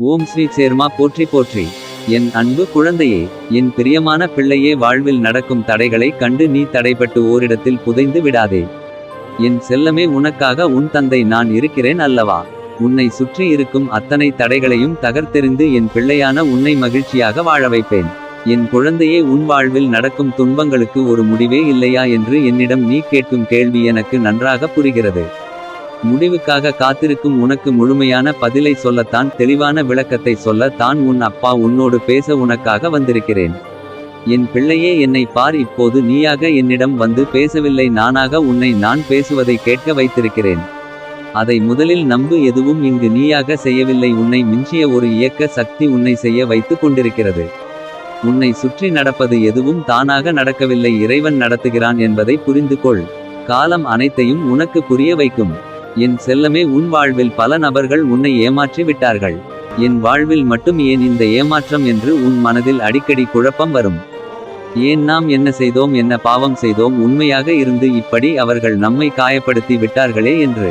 ஓம் ஸ்ரீ சேர்மா போற்றி போற்றி. என் அன்பு குழந்தையே என் பிரியமான பிள்ளையே வாழ்வில் நடக்கும் தடைகளை கண்டு நீ தடைப்பட்டு ஓரிடத்தில் புதைந்து விடாதே. என் செல்லமே உனக்காக உன் தந்தை நான் இருக்கிறேன் அல்லவா? உன்னை சுற்றி இருக்கும் அத்தனை தடைகளையும் தகர்த்தெறிந்து என் பிள்ளையான உன்னை மகிழ்ச்சியாக வாழ வைப்பேன். என் குழந்தையே உன் வாழ்வில் நடக்கும் துன்பங்களுக்கு ஒரு முடிவே இல்லையா என்று என்னிடம் நீ கேட்கும் கேள்வி எனக்கு நன்றாக புரிகிறது. முடிவுக்காக காத்திருக்கும் உனக்கு முழுமையான பதிலை சொல்லத்தான் தெளிவான விளக்கத்தை சொல்ல தான் உன் அப்பா உன்னோடு பேச உனக்காக வந்திருக்கிறேன். என் பிள்ளையே என்னை பார் இப்போது நீயாக என்னிடம் வந்து பேசவில்லை நானாக உன்னை நான் பேசுவதை கேட்க வைத்திருக்கிறேன். அதை முதலில் நம்பு எதுவும் இங்கு நீயாக செய்யவில்லை உன்னை மிஞ்சிய ஒரு இயக்க சக்தி உன்னை செய்ய வைத்துக் கொண்டிருக்கிறது. உன்னை சுற்றி நடப்பது எதுவும் தானாக நடக்கவில்லை இறைவன் நடத்துகிறான் என்பதை புரிந்து கொள் காலம் அனைத்தையும் உனக்கு புரிய வைக்கும். என் செல்லமே உன் வாழ்வில் பல நபர்கள் உன்னை ஏமாற்றி விட்டார்கள். என் வாழ்வில் மட்டும் ஏன் இந்த ஏமாற்றம் என்று உன் மனதில் அடிக்கடி குழப்பம் வரும். ஏன் நாம் என்ன செய்தோம் என்ன பாவம் செய்தோம் உண்மையாக இருந்து இப்படி அவர்கள் நம்மை காயப்படுத்தி விட்டார்களே என்று.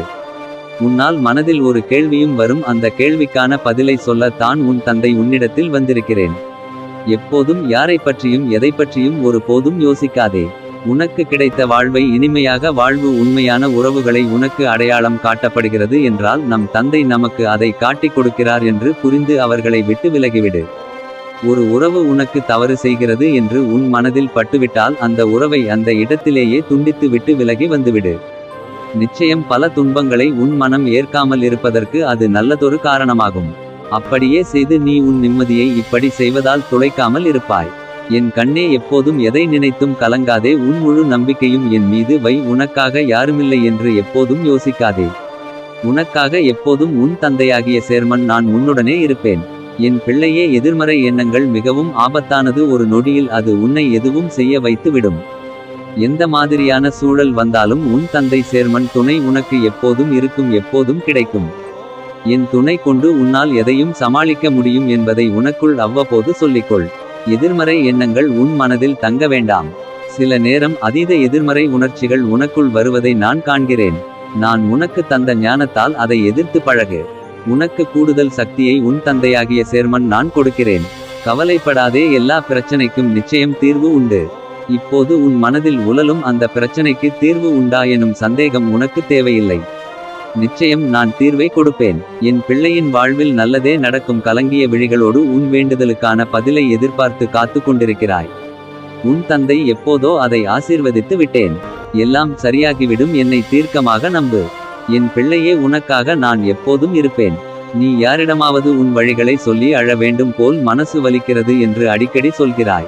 உன்னால் மனதில் ஒரு கேள்வியும் வரும் அந்த கேள்விக்கான பதிலை சொல்ல தான் உன் தந்தை உன்னிடத்தில் வந்திருக்கிறேன். எப்போதும் யாரை பற்றியும் எதை பற்றியும் ஒரு போதும் யோசிக்காதே. உனக்கு கிடைத்த வாழ்வை இனிமையாக வாழ்வு உண்மையான உறவுகளை உனக்கு அடையாளம் காட்டப்படுகிறது என்றால் நம் தந்தை நமக்கு அதை காட்டிக் கொடுக்கிறார் என்று புரிந்து அவர்களை விட்டு விலகிவிடு. ஒரு உறவு உனக்கு தவறு செய்கிறது என்று உன் மனதில் பட்டுவிட்டால் அந்த உறவை அந்த இடத்திலேயே துண்டித்து விட்டு விலகி வந்துவிடு. நிச்சயம் பல துன்பங்களை உன் மனம் ஏற்காமல் இருப்பதற்கு அது நல்லதொரு காரணமாகும். அப்படியே செய்து நீ உன் நிம்மதியை இப்படி செய்வதால் துளைக்காமல் இருப்பாய். என் கண்ணே எப்போதும் எதை நினைத்தும் கலங்காதே உன் முழு நம்பிக்கையும் என் மீது வை உனக்காக யாருமில்லை என்று எப்போதும் யோசிக்காதே. உனக்காக எப்போதும் உன் தந்தையாகிய சேர்மன் நான் உன்னுடனே இருப்பேன். என் பிள்ளையே எதிர்மறை எண்ணங்கள் மிகவும் ஆபத்தானது ஒரு நொடியில் அது உன்னை எதுவும் செய்ய வைத்து விடும் எந்த மாதிரியான சூழல் வந்தாலும் உன் தந்தை சேர்மன் துணை உனக்கு எப்போதும் இருக்கும் எப்போதும் கிடைக்கும். என் துணை கொண்டு உன்னால் எதையும் சமாளிக்க முடியும் என்பதை உனக்குள் அவ்வப்போது சொல்லிக்கொள். எதிர்மறை எண்ணங்கள் உன் மனதில் தங்க வேண்டாம். சில நேரம் அதீத எதிர்மறை உணர்ச்சிகள் உனக்குள் வருவதை நான் காண்கிறேன். நான் உனக்கு தந்த ஞானத்தால் அதை எதிர்த்து பழகு. உனக்கு கூடுதல் சக்தியை உன் தந்தையாகிய சேர்மன் நான் கொடுக்கிறேன். கவலைப்படாதே எல்லா பிரச்சனைக்கும் நிச்சயம் தீர்வு உண்டு. இப்போது உன் மனதில் உழலும் அந்த பிரச்சனைக்கு தீர்வு உண்டா எனும் சந்தேகம் உனக்கு தேவையில்லை. நிச்சயம் நான் தீர்வை கொடுப்பேன். என் பிள்ளையின் வாழ்வில் நல்லதே நடக்கும் கலங்கிய விழிகளோடு உன் வேண்டுதலுக்கான பதிலை எதிர்பார்த்து காத்து கொண்டிருக்கிறாய். உன் தந்தை எப்போதோ அதை ஆசீர்வதித்து விட்டேன். எல்லாம் சரியாகிவிடும் என்னை தீர்க்கமாக நம்பு. என் பிள்ளையே உனக்காக நான் எப்போதும் இருப்பேன். நீ யாரிடமாவது உன் வழிகளை சொல்லி அழ வேண்டும் போல் மனசு வலிக்கிறது என்று அடிக்கடி சொல்கிறாய்.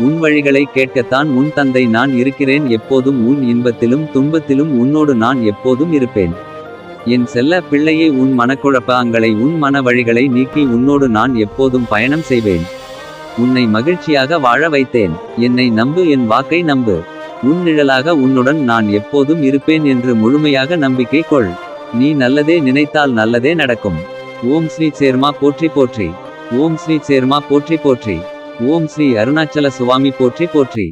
உன் வழிகளை கேட்கத்தான் உன் தந்தை நான் இருக்கிறேன். எப்போதும் உன் இன்பத்திலும் துன்பத்திலும் உன்னோடு நான் எப்போதும் இருப்பேன். என் செல்ல பிள்ளையே உன் மனக்குழப்பங்களை உன் மன வழிகளை நீக்கி உன்னோடு நான் எப்போதும் பயணம் செய்வேன். உன்னை மகிழ்ச்சியாக வாழ வைத்தேன். என்னை நம்பு என் வாக்கை நம்பு. உன் நிழலாக உன்னுடன் நான் எப்போதும் இருப்பேன் என்று முழுமையாக நம்பிக்கை கொள். நீ நல்லதே நினைத்தால் நல்லதே நடக்கும். ஓம் ஸ்ரீ சேர்மா போற்றி போற்றி. ஓம் ஸ்ரீ சேர்மா போற்றி போற்றி. ஓம் ஸ்ரீ அருணாச்சல சுவாமி போற்றி போற்றி.